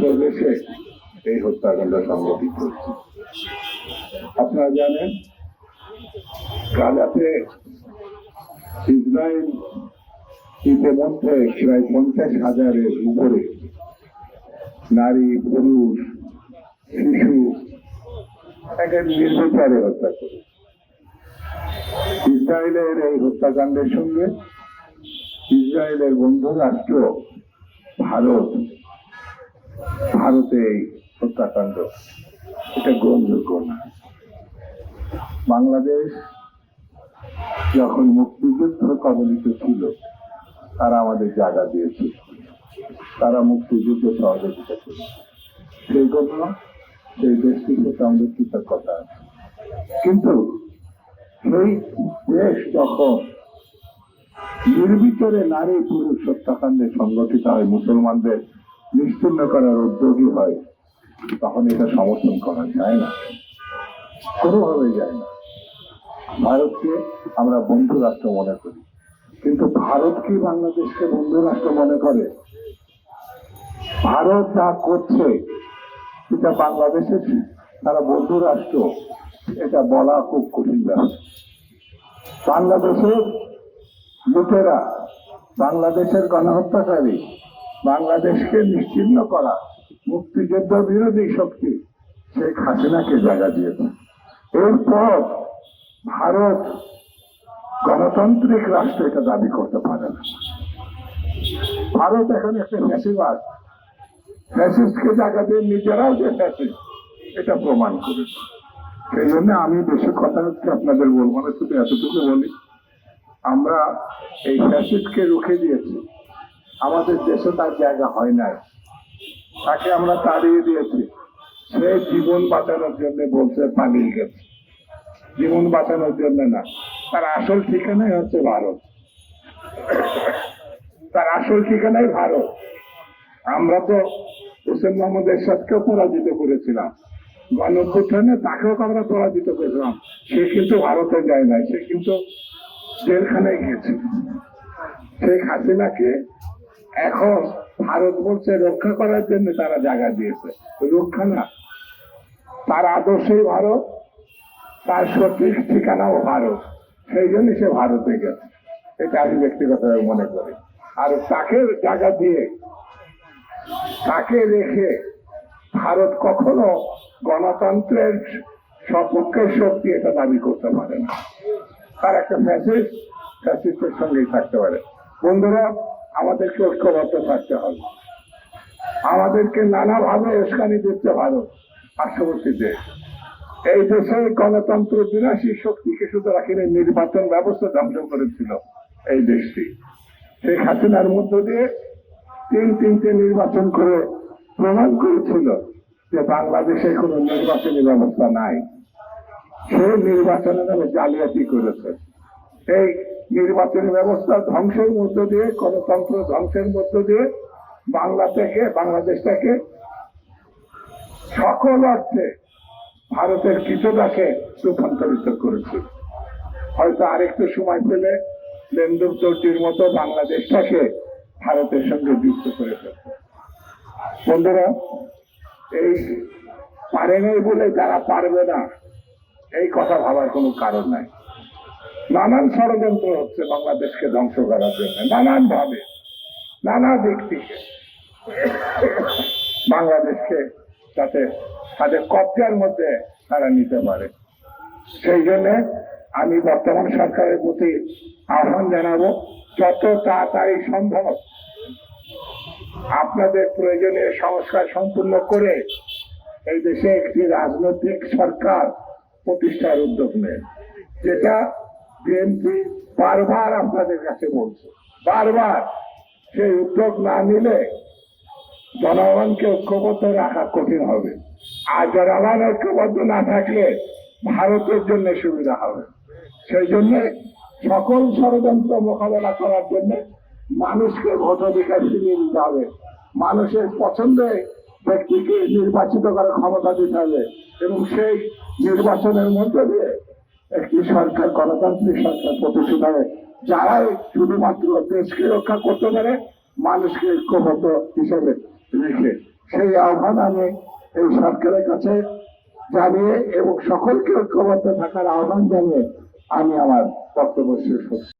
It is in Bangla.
প্রদেশে এই হত্যাকাণ্ড সংঘটিত আপনারা জানেন, গাজাতে ইসরায়েল ইতিমধ্যে প্রায় পঞ্চাশ হাজারের উপরে নারী, পুরুষ, শিশু একে নির্বিচারে হত্যা করে। ইসরায়েলের এই হত্যাকাণ্ডের সঙ্গে ইসরায়েলের বন্ধু রাষ্ট্র ভারত ভারতে এই হত্যাকাণ্ড, এটা গ্রহণযোগ্য না। বাংলাদেশ যখন মুক্তিযুদ্ধ কবলিত ছিল, তারা আমাদের জায়গা দিয়েছিল। তারা মুক্তিযুদ্ধ সহযোগিতা ছিল সেই জন্য সেই দেশটির সাথে আমাদের কৃতজ্ঞতা আছে কিন্তু সেই দেশ যখন নির্বিচারে নারী পুরুষ হত্যাকাণ্ডে সংগঠিত হয় মুসলমানদের নিশ্চিন্ন করার উদ্যোগী হয়, তখন এটা সমর্থন করা যায় না। কোনোভাবে যায় না। ভারতকে আমরা বন্ধু রাষ্ট্র মনে করি। কিন্তু ভারত কি বাংলাদেশকে বন্ধু রাষ্ট্র মনে করে? ভারত যা করছে সেটা বাংলাদেশের তারা বন্ধু রাষ্ট্র এটা বলা খুব কঠিন ব্যাপার। বাংলাদেশের লোকেরা বাংলাদেশের গণহত্যাকারী বাংলাদেশকে নিশ্চিন্ন করা মুক্তিযুদ্ধ বিরোধী শক্তি শেখ হাসিনাকে জায়গা দিয়েছে এরপর ভারত গণতান্ত্রিক রাষ্ট্র এটা দাবি করতে পারে না। ভারত এখন একটা ফ্যাসিবাদ। ফ্যাসিস্টকে জায়গা দিয়ে নিজেরাও যে ফ্যাসিস্ট, এটা প্রমাণ করেছে সেই জন্য আমি বেশি কথা হচ্ছে আপনাদের বলব না, শুধু এতটুকু বলি, আমরা এই ফ্যাসিস্টকে রুখে দিয়েছি। আমাদের দেশে তার জায়গা হয় নাই। তাকে আমরা তাড়িয়ে দিয়েছি। সে জীবন বাঁচানোর জন্য বলছে, পালিয়ে গেছে। জীবন বাঁচানোর জন্য না। তার আসল ঠিকানাই হচ্ছে ভারত। তার আসল ঠিকানাই ভারত। আমরা তো হোসেন মোহাম্মদ এরশাদকেও পরাজিত করেছিলাম। গণঅভ্যুত্থানে তাকেও আমরা পরাজিত করেছিলাম। সে কিন্তু ভারতে যায় নাই। সে কিন্তু জেলখানায় গিয়েছে। শেখ হাসিনাকে এখন ভারতবর্ষে রক্ষা করার জন্য তারা জায়গা দিয়েছে। রক্ষা না। তার আদর্শই ভারত, তার সঠিক ঠিকানাও ভারত। সেই জন্য সে ভারতে গেছে। এটা আমি ব্যক্তিগতভাবে মনে করি। আর তাকে জায়গা দিয়ে, তাকে রেখে ভারত কখনো গণতন্ত্রের সপক্ষের শক্তি এটা দাবি করতে পারে না। তার একটা মেসেজ ফ্যাসিস্টের সঙ্গেই থাকতে পারে। বন্ধুরা আমাদেরকে ঐক্যবদ্ধ থাকতে হবে। আমাদেরকে নানাভাবে উস্কানি দিচ্ছে ভারত পার্শ্ববর্তী দেশ। এই দেশে গণতন্ত্র বিনাশী শক্তিকে শুধু রাখিনি নির্বাচন ব্যবস্থা ধ্বংস করেছিল এই দেশটি। শেখ হাসিনার মধ্য দিয়ে তিন তিনটে নির্বাচন করে প্রমাণ করেছিল যে বাংলাদেশে কোনো নির্বাচনী ব্যবস্থা নাই। সে নির্বাচনের নামে জালিয়াতি করেছে। এই নির্বাচনী ব্যবস্থা ধ্বংসের মধ্য দিয়ে, গণতন্ত্র ধ্বংসের মধ্য দিয়ে বাংলা থেকে বাংলাদেশটাকে সকল অর্থে ভারতের কৃতদাসে রূপান্তরিত করেছে। হয়তো আরেকটু সময় পেলে লেন্দুর চৌটির মতো বাংলাদেশটাকে ভারতের সঙ্গে যুক্ত করে ফেলবে। বন্ধুরা, এই পারেনি বলে যারা পারবে না, এই কথা ভাবার কোনো কারণ নাই। নানান ষড়যন্ত্র হচ্ছে বাংলাদেশকে ধ্বংস করার জন্য নানান ভাবে নানা দিক থেকে। বাংলাদেশকে যাতে তাদের কবজার মধ্যে তারা নিতে পারে। সেই জন্য আমি বর্তমান সরকারের প্রতি আহ্বান জানাব, যত তাড়াতাড়ি সম্ভব আপনাদের প্রয়োজনীয় সংস্কার সম্পূর্ণ করে এই দেশে একটি রাজনৈতিক সরকার প্রতিষ্ঠার উদ্যোগ নেন, যেটা বিএনপি বারবার আপনাদের কাছে বলছে, বারবার সেই উদ্যোগ না নিলে জনগণকে ঐক্যবদ্ধ রাখা কঠিন হবে। আর জনগণ ঐক্যবদ্ধ না থাকলে ভারতের জন্য সুবিধা হবে। সেই জন্য সকল ষড়যন্ত্র মোকাবেলা করার জন্য মানুষকে ভোটাধিকার ছিনিয়ে দিতে হবে। মানুষের পছন্দে ব্যক্তিকে নির্বাচিত করার ক্ষমতা দিতে হবে এবং সেই নির্বাচনের মধ্যে দিয়ে একটি সরকার, গণতান্ত্রিক সরকার প্রতিষ্ঠিত হবে যারা শুধুমাত্র দেশকে রক্ষা করতে পারে, মানুষকে ঐক্যবদ্ধ হিসেবে রেখে। সেই আহ্বান আমি এই সরকারের কাছে জানিয়ে এবং সকলকে ঐক্যবদ্ধ থাকার আহ্বান জানিয়ে আমি আমার বক্তব্য শেষ করছি।